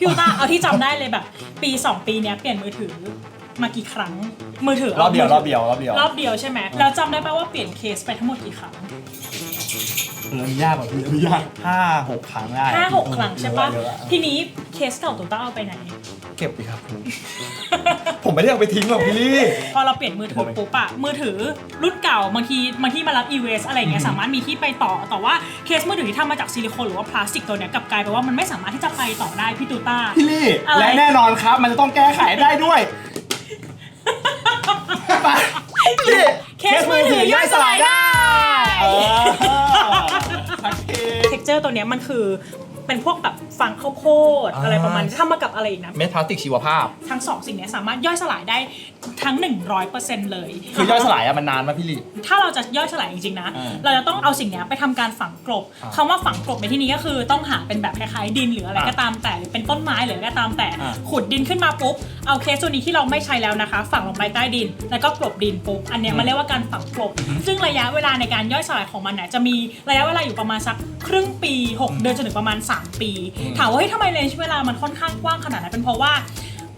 พี่อูต้าเอาที่จำได้เลยแบบ ปี2ปีเนี้ยเปลี่ยนมือถือมากี่ครั้งมือถือรอบเดียวรมือบเดียวรอบเดียวรอบเดียวใช่ไหมแล้วจำได้ปะว่าเปลี่ยนเคสไปทั้งหมดกี่ครั้งเอออันนี้ยากกว่าพี่อันนี้ยากห้าหกครั้งได้ห้าหกครั้งใช่ปะเยอเยอทีนี้ เคสเก่าตูต้าเอาไปไหน เก็บไปครับ ผมไม่ได้เอาไปทิ้งหรอกพี่ลี่ พอเราเปลี่ยนมือถือปุ๊บอะมือถือรุ่นเก่าบางทีบางที่มารับ e w s อะไรอย่างเงี้ยสามารถมีที่ไปต่อ แต่ว่าเคสมือถือที่ทำมาจากซิลิโคนหรือว่าพลาสติกตัวเนี้ยกลับกลายเป็นว่ามันไม่สามารถที่จะไปต่อได้พี่ตูต้า พี่ลี่ อะไร และแน่นอนครับ มันจะต้องแก้ไขได้ด้วยไปพี่ลี่เคสมือถือย่อยสลายได้ เออพักเคเท็กเจอร์ตัวเนี้ยมันคือ เป็นพวกแบบฟางข้าวโพดอ่าอะไรประมาณนี้ทำมากับอะไรอีกนะ เม็ดพลาสติกชีวภาพ ทั้งสองสิ่งเนี้ยสามารถย่อยสลายได้ทั้ง 100%เลยคือย่อยสลายอะมันนานไหมพี่ลี่ถ้าเราจะย่อยสลายจริงๆนะ อ่าเราจะต้องเอาสิ่งเนี้ยไปทำการฝังกลบอ่าคำว่าฝังกลบในที่นี้ก็คือต้องหาเป็นแบบคล้ายๆดินหรืออะไรอ่าก็ตามแต่หรือเป็นต้นไม้หรืออะไรก็ตามแต่ อ่า ขุดดินขึ้นมาปุ๊บเอาเคสตัวนี้ที่เราไม่ใช้แล้วนะคะ ฝังลงไปใต้ดิน แล้วก็กลบดินปุ๊บอันเนี้ยมันเรียกว่าการฝังกลบ ซึ่งระยะเวลาในการย่อยสลายของมันเนี่ยจะมีระยะเวลาอยู่ประมาณสักครึ่งปี 6 เดือนจนถึงประมาณ3 ปี ถามว่าเฮ้ยทำไมเลนส์เวลามันค่อนข้างกว้างขนาดนั้นเป็นเพราะว่า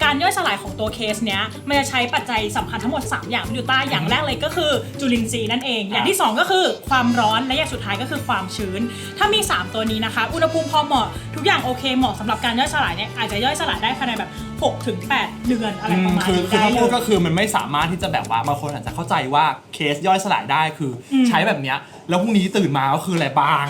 การย่อยสลายของตัวเคสเนี้ยมันจะใช้ปัจจัยสำคัญทั้งหมด 3 อย่างพี่ดูต้าอย่างแรกเลยก็คือจุลินทรีย์นั่นเอง อย่างที่ 2 ก็คือความร้อนและอย่างสุดท้ายก็คือความชื้น ถ้ามี 3 ตัวนี้นะคะ อุณหภูมิพอเหมาะทุกอย่างโอเคเหมาะสำหรับการย่อยสลายเนี่ยอาจจะย่อยสลายได้ภายในแบบ6ถึง8เดือนอะไรประมาณคือนี้คือได้ถ้าเลพูดยก็คือมันไม่สามารถที่จะแบบว่าบางคนอาจจะเข้าใจว่าเคสย่อยสลายได้คืออมใช้แบบเนี้ยแล้วพรุ่งนี้ตื่นมาก็คืออะไรบาง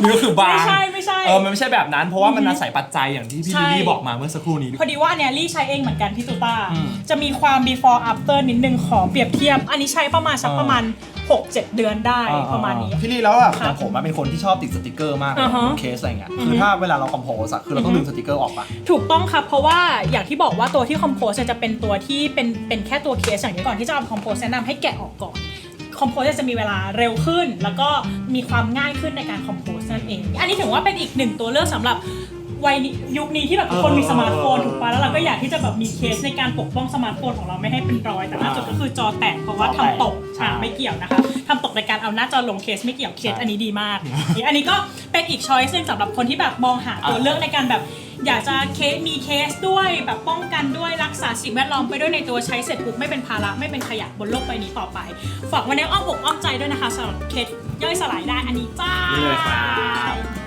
นี่ก็คือบางไม่ใช่ไม่ใช่ เออมันไม่ใช่แบบนั้น เพราะว่ามันอาศัยปัจจัยอย่างที่พี่ใช่ ลิลลี่บอกมาเมื่อสักครู่นี้ พอดีว่าอันเนี้ยลี่ใช้เองเหมือนกันพี่ตูต้า อืมจะมีความ before after นิดนึงขอเปรียบเทียบ อันนี้ใช้ประมาณสักอ่าประมาณ 6-7 เดือนได้ประมาณนี้ พี่ลี่แล้วอะครัแต่บผมอะเป็นคนที่ชอบติดสติกเกอร์มากอ่าฮะเคสอะไรเงี้ยอือฮึคือถ้าเวลาเราคอมโพสอะคือเราต้องอือฮึดึงสติกเกอร์ออกปะ ถูกต้องครับ เพราะว่าอย่างที่บอกว่าตัวที่คอมโพสจะเป็นตัวที่เป็นเป็นแค่ตัวเคสอย่างนี้ก่อนที่จะเอาคอมโพสแนะนำให้แกะออกก่อน คอมโพสจะมีเวลาเร็วขึ้น แล้วก็มีความง่ายขึ้นในการคอมโพสนั่นเอง อันนี้ถือว่าเป็นอีกหนึ่งตัวเลือกสำหรับวัยยุคนี้ที่แบบทุกคนมีสมาร์ทโฟนถูกปะแล้วเราก็อยากที่จะแบบมีเคสในการปกป้องสมาร์ทโฟนของเราไม่ให้เป็นรอย แต่ล่าสุดก็คือจอแตกเพราะว่าทำตกใช่อ่าไม่เกี่ยวนะคะทำตกในการเอาหน้าจอลงเคสไม่เกี่ยวเคสอันนี้ดีมาก อันนี้ก็ เป็นอีกช้อยส์นึงสำหรับคนที่แบบมองหาตัวเลือกในการแบบ อยากจะเคสมีเคสด้วยแบบป้องกันด้วยรักษาสิ่งแวดล้อมไปด้วยในตัวใช้เสร็จปุ๊บไม่เป็นภาระไม่เป็นขยะบนโลกใบนี้ต่อไปฝากไว้ในอ้อมอกอ้อมใจด้วยนะคะสำหรับเคสย่อยสลายได้อันนี้จ้านี่เลยครับ